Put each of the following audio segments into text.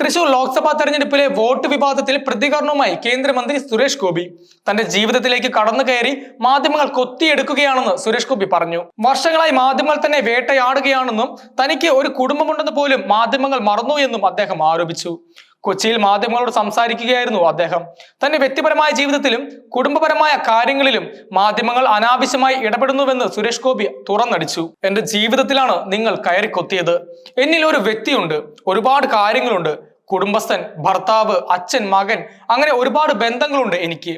തൃശൂർ ലോക്സഭാ തെരഞ്ഞെടുപ്പിലെ വോട്ട് വിവാദത്തിൽ പ്രതികരണവുമായി കേന്ദ്രമന്ത്രി സുരേഷ് ഗോപി. തന്റെ ജീവിതത്തിലേക്ക് കടന്നു കയറി മാധ്യമങ്ങൾ കൊത്തിയെടുക്കുകയാണെന്ന് സുരേഷ് ഗോപി പറഞ്ഞു. വർഷങ്ങളായി മാധ്യമങ്ങൾ തന്നെ വേട്ടയാടുകയാണെന്നും തനിക്ക് ഒരു കുടുംബമുണ്ടെന്ന് പോലും മാധ്യമങ്ങൾ മറന്നു എന്നും അദ്ദേഹം ആരോപിച്ചു. കൊച്ചിയിൽ മാധ്യമങ്ങളോട് സംസാരിക്കുകയായിരുന്നു അദ്ദേഹം. തന്റെ വ്യക്തിപരമായ ജീവിതത്തിലും കുടുംബപരമായ കാര്യങ്ങളിലും മാധ്യമങ്ങൾ അനാവശ്യമായി ഇടപെടുന്നുവെന്ന് സുരേഷ് ഗോപി തുറന്നടിച്ചു. എന്റെ ജീവിതത്തിലാണ് നിങ്ങൾ കയറി കൊത്തിയത് എന്നിൽ ഒരു വ്യക്തിയുണ്ട്. ഒരുപാട് കാര്യങ്ങളുണ്ട്. കുടുംബസ്ഥൻ ഭർത്താവ് അച്ഛൻ മകൻ അങ്ങനെ ഒരുപാട് ബന്ധങ്ങളുണ്ട് എനിക്ക്.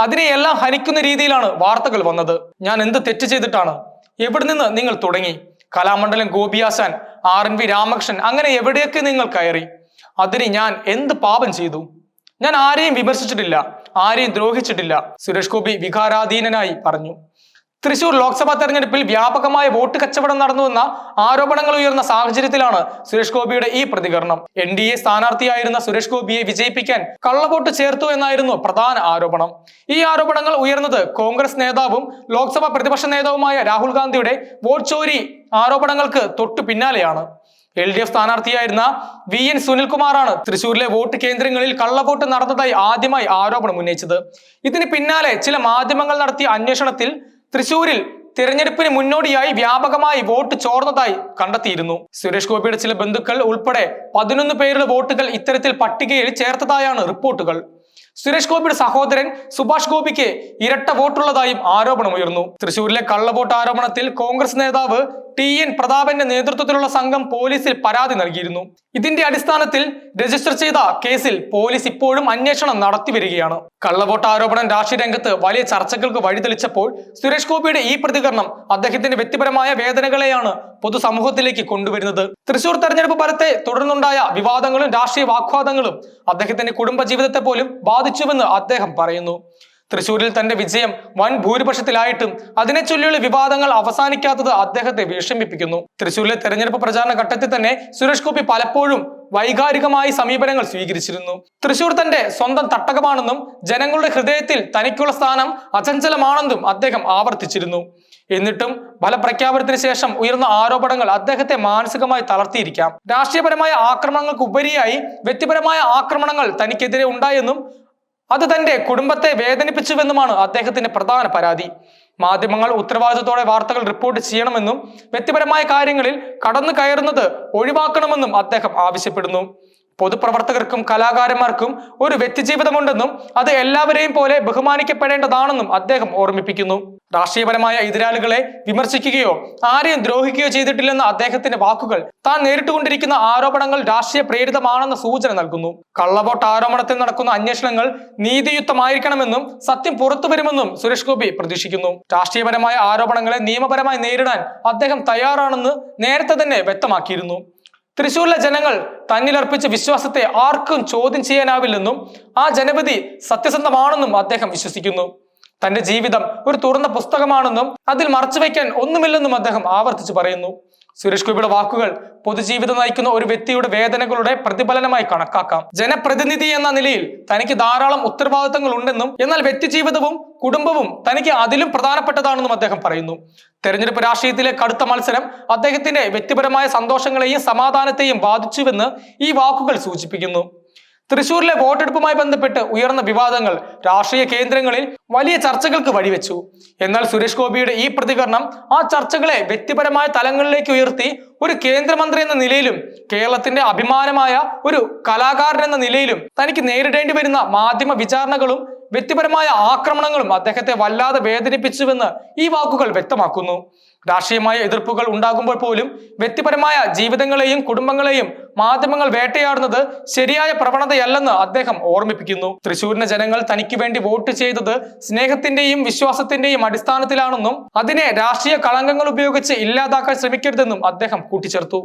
അതിനെയെല്ലാം ഹനിക്കുന്ന രീതിയിലാണ് വാർത്തകൾ വന്നത്. ഞാൻ എന്ത് തെറ്റ് ചെയ്തിട്ടാണ്? എവിടെ നിന്ന് നിങ്ങൾ തുടങ്ങി? കലാമണ്ഡലം ഗോപിയാശാൻ ആർ എൻ വി രാമകൃഷ്ണൻ അങ്ങനെ എവിടെയൊക്കെ നിങ്ങൾ കയറി? അതിന് ഞാൻ എന്ത് പാപം ചെയ്തു? ഞാൻ ആരെയും വിമർശിച്ചിട്ടില്ല ആരെയും ദ്രോഹിച്ചിട്ടില്ല സുരേഷ് ഗോപി വികാരാധീനനായി പറഞ്ഞു. തൃശൂർ ലോക്സഭാ തെരഞ്ഞെടുപ്പിൽ വ്യാപകമായ വോട്ട് കച്ചവടം നടന്നുവെന്ന ആരോപണങ്ങൾ ഉയർന്ന സാഹചര്യത്തിലാണ് സുരേഷ് ഗോപിയുടെ ഈ പ്രതികരണം. എൻ ഡി എ സ്ഥാനാർത്ഥിയായിരുന്ന സുരേഷ് ഗോപിയെ വിജയിപ്പിക്കാൻ കള്ളവോട്ട് ചേർത്തു എന്നായിരുന്നു പ്രധാന ആരോപണം. ഈ ആരോപണങ്ങൾ ഉയർന്നത് കോൺഗ്രസ് നേതാവും ലോക്സഭാ പ്രതിപക്ഷ നേതാവുമായ രാഹുൽ ഗാന്ധിയുടെ വോട്ട് ചോരി ആരോപണങ്ങൾക്ക് തൊട്ടു പിന്നാലെയാണ്. എൽ ഡി എഫ് സ്ഥാനാർത്ഥിയായിരുന്ന വി എൻ സുനിൽകുമാറാണ് തൃശൂരിലെ വോട്ട് കേന്ദ്രങ്ങളിൽ കള്ളവോട്ട് നടന്നതായി ആദ്യമായി ആരോപണം ഉന്നയിച്ചത്. ഇതിന് പിന്നാലെ ചില മാധ്യമങ്ങൾ നടത്തിയ അന്വേഷണത്തിൽ തൃശൂരിൽ തിരഞ്ഞെടുപ്പിന് മുന്നോടിയായി വ്യാപകമായി വോട്ട് ചോർന്നതായി കണ്ടെത്തിയിരുന്നു. സുരേഷ് ഗോപിയുടെ ചില ബന്ധുക്കൾ ഉൾപ്പെടെ പതിനൊന്ന് പേരുടെ വോട്ടുകൾ ഇത്തരത്തിൽ പട്ടികയിൽ ചേർത്തതായാണ് റിപ്പോർട്ടുകൾ. സുരേഷ് ഗോപിയുടെ സഹോദരൻ സുഭാഷ് ഗോപിക്ക് ഇരട്ട വോട്ടുള്ളതായും ആരോപണമുയർന്നു തൃശൂരിലെ കള്ളവോട്ട് ആരോപണത്തിൽ കോൺഗ്രസ് നേതാവ് ടി എൻ പ്രതാപന്റെ നേതൃത്വത്തിലുള്ള സംഘം പോലീസിൽ പരാതി നൽകിയിരുന്നു. ഇതിന്റെ അടിസ്ഥാനത്തിൽ രജിസ്റ്റർ ചെയ്ത കേസിൽ പോലീസ് ഇപ്പോഴും അന്വേഷണം നടത്തി വരികയാണ്. കള്ളവോട്ട് ആരോപണം രാഷ്ട്രീയ രംഗത്ത് വലിയ ചർച്ചകൾക്ക് വഴിതെളിച്ചപ്പോൾ സുരേഷ് ഗോപിയുടെ ഈ പ്രതികരണം അദ്ദേഹത്തിന്റെ വ്യക്തിപരമായ വേദനകളെയാണ് പൊതുസമൂഹത്തിലേക്ക് കൊണ്ടുവരുന്നത്. തൃശൂർ തെരഞ്ഞെടുപ്പ് ഫലത്തെ തുടർന്നുണ്ടായ വിവാദങ്ങളും രാഷ്ട്രീയ വാഗ്വാദങ്ങളും അദ്ദേഹത്തിന്റെ കുടുംബ ജീവിതത്തെ പോലും ബാധിച്ചുവെന്ന് അദ്ദേഹം പറയുന്നു. തൃശൂരിൽ തന്റെ വിജയം വൻ ഭൂരിപക്ഷത്തിലായിട്ടും അതിനെ ചൊല്ലിയുള്ള വിവാദങ്ങൾ അവസാനിക്കാത്തത് അദ്ദേഹത്തെ വിഷമിപ്പിക്കുന്നു. തൃശൂരിലെ തെരഞ്ഞെടുപ്പ് പ്രചാരണ ഘട്ടത്തിൽ തന്നെ സുരേഷ് ഗോപി പലപ്പോഴും വൈകാരികമായി സമീപനങ്ങൾ സ്വീകരിച്ചിരുന്നു. തൃശൂർ തന്റെ സ്വന്തം തട്ടകമാണെന്നും ജനങ്ങളുടെ ഹൃദയത്തിൽ തനിക്കുള്ള സ്ഥാനം അചഞ്ചലമാണെന്നും അദ്ദേഹം ആവർത്തിച്ചിരുന്നു. എന്നിട്ടും ഫലപ്രഖ്യാപനത്തിന് ശേഷം ഉയർന്ന ആരോപണങ്ങൾ അദ്ദേഹത്തെ മാനസികമായി തളർത്തിയിരിക്കാം. രാഷ്ട്രീയപരമായ ആക്രമണങ്ങൾക്ക് ഉപരിയായി വ്യക്തിപരമായ ആക്രമണങ്ങൾ തനിക്കെതിരെ ഉണ്ടായെന്നും അത് തന്റെ കുടുംബത്തെ വേദനിപ്പിച്ചുവെന്നുമാണ് അദ്ദേഹത്തിന്റെ പ്രധാന പരാതി. മാധ്യമങ്ങൾ ഉത്തരവാദിത്തത്തോടെ വാർത്തകൾ റിപ്പോർട്ട് ചെയ്യണമെന്നും വ്യക്തിപരമായ കാര്യങ്ങളിൽ കടന്നു കയറുന്നത് ഒഴിവാക്കണമെന്നും അദ്ദേഹം ആവശ്യപ്പെടുന്നു. പൊതുപ്രവർത്തകർക്കും കലാകാരന്മാർക്കും ഒരു വ്യക്തിജീവിതമുണ്ടെന്നും അത് എല്ലാവരെയും പോലെ ബഹുമാനിക്കപ്പെടേണ്ടതാണെന്നും അദ്ദേഹം ഓർമ്മിപ്പിക്കുന്നു. രാഷ്ട്രീയപരമായ എതിരാളികളെ വിമർശിക്കുകയോ ആരെയും ദ്രോഹിക്കുകയോ ചെയ്തിട്ടില്ലെന്ന അദ്ദേഹത്തിന്റെ വാക്കുകൾ താൻ നേരിട്ടുകൊണ്ടിരിക്കുന്ന ആരോപണങ്ങൾ രാഷ്ട്രീയ പ്രേരിതമാണെന്ന സൂചന നൽകുന്നു. കള്ളവോട്ട് ആരോപണത്തിൽ നടക്കുന്ന അന്വേഷണങ്ങൾ നീതിയുക്തമായിരിക്കണമെന്നും സത്യം പുറത്തു വരുമെന്നും സുരേഷ് ഗോപി പ്രതീക്ഷിക്കുന്നു. രാഷ്ട്രീയപരമായ ആരോപണങ്ങളെ നിയമപരമായി നേരിടാൻ അദ്ദേഹം തയ്യാറാണെന്ന് നേരത്തെ തന്നെ വ്യക്തമാക്കിയിരുന്നു. തൃശൂരിലെ ജനങ്ങൾ തന്നിലർപ്പിച്ച വിശ്വാസത്തെ ആർക്കും ചോദ്യം ചെയ്യാനാവില്ലെന്നും ആ ജനപതി സത്യസന്ധമാണെന്നും അദ്ദേഹം വിശ്വസിക്കുന്നു. തന്റെ ജീവിതം ഒരു തുറന്ന പുസ്തകമാണെന്നും അതിൽ മറച്ചുവെക്കാൻ ഒന്നുമില്ലെന്നും അദ്ദേഹം ആവർത്തിച്ചു പറയുന്നു. സുരേഷ് ഗോപിയുടെ വാക്കുകൾ പൊതുജീവിതം നയിക്കുന്ന ഒരു വ്യക്തിയുടെ വേദനകളുടെ പ്രതിഫലനമായി കണക്കാക്കാം. ജനപ്രതിനിധി എന്ന നിലയിൽ തനിക്ക് ധാരാളം ഉത്തരവാദിത്തങ്ങൾ ഉണ്ടെന്നും എന്നാൽ വ്യക്തിജീവിതവും കുടുംബവും തനിക്ക് അതിലും പ്രധാനപ്പെട്ടതാണെന്നും അദ്ദേഹം പറയുന്നു. തെരഞ്ഞെടുപ്പ് രാഷ്ട്രീയത്തിലെ കടുത്ത മത്സരം അദ്ദേഹത്തിന്റെ വ്യക്തിപരമായ സന്തോഷങ്ങളെയും സമാധാനത്തെയും ബാധിച്ചുവെന്ന് ഈ വാക്കുകൾ സൂചിപ്പിക്കുന്നു. തൃശൂരിലെ വോട്ടെടുപ്പുമായി ബന്ധപ്പെട്ട് ഉയർന്ന വിവാദങ്ങൾ രാഷ്ട്രീയ കേന്ദ്രങ്ങളിൽ വലിയ ചർച്ചകൾക്ക് വഴിവെച്ചു. എന്നാൽ സുരേഷ് ഗോപിയുടെ ഈ പ്രതികരണം ആ ചർച്ചകളെ വ്യക്തിപരമായ തലങ്ങളിലേക്ക് ഉയർത്തി ഒരു കേന്ദ്രമന്ത്രി എന്ന നിലയിലും കേരളത്തിന്റെ അഭിമാനമായ ഒരു കലാകാരൻ എന്ന നിലയിലും തനിക്ക് നേരിടേണ്ടി വരുന്ന മാധ്യമ വിചാരണകളും വ്യക്തിപരമായ ആക്രമണങ്ങളും അദ്ദേഹത്തെ വല്ലാതെ വേദനിപ്പിച്ചുവെന്ന് ഈ വാക്കുകൾ വ്യക്തമാക്കുന്നു. രാഷ്ട്രീയമായ എതിർപ്പുകൾ ഉണ്ടാകുമ്പോൾ പോലും വ്യക്തിപരമായ ജീവിതങ്ങളെയും കുടുംബങ്ങളെയും മാധ്യമങ്ങൾ വേട്ടയാടുന്നത് ശരിയായ പ്രവണതയല്ലെന്ന് അദ്ദേഹം ഓർമ്മിപ്പിക്കുന്നു. തൃശൂരിലെ ജനങ്ങൾ തനിക്ക് വേണ്ടി വോട്ട് ചെയ്തത് സ്നേഹത്തിന്റെയും വിശ്വാസത്തിന്റെയും അടിസ്ഥാനത്തിലാണെന്നും അതിനെ രാഷ്ട്രീയ കളങ്കങ്ങൾ ഉപയോഗിച്ച് ഇല്ലാതാക്കാൻ ശ്രമിക്കരുതെന്നും അദ്ദേഹം കൂട്ടിച്ചേർത്തു.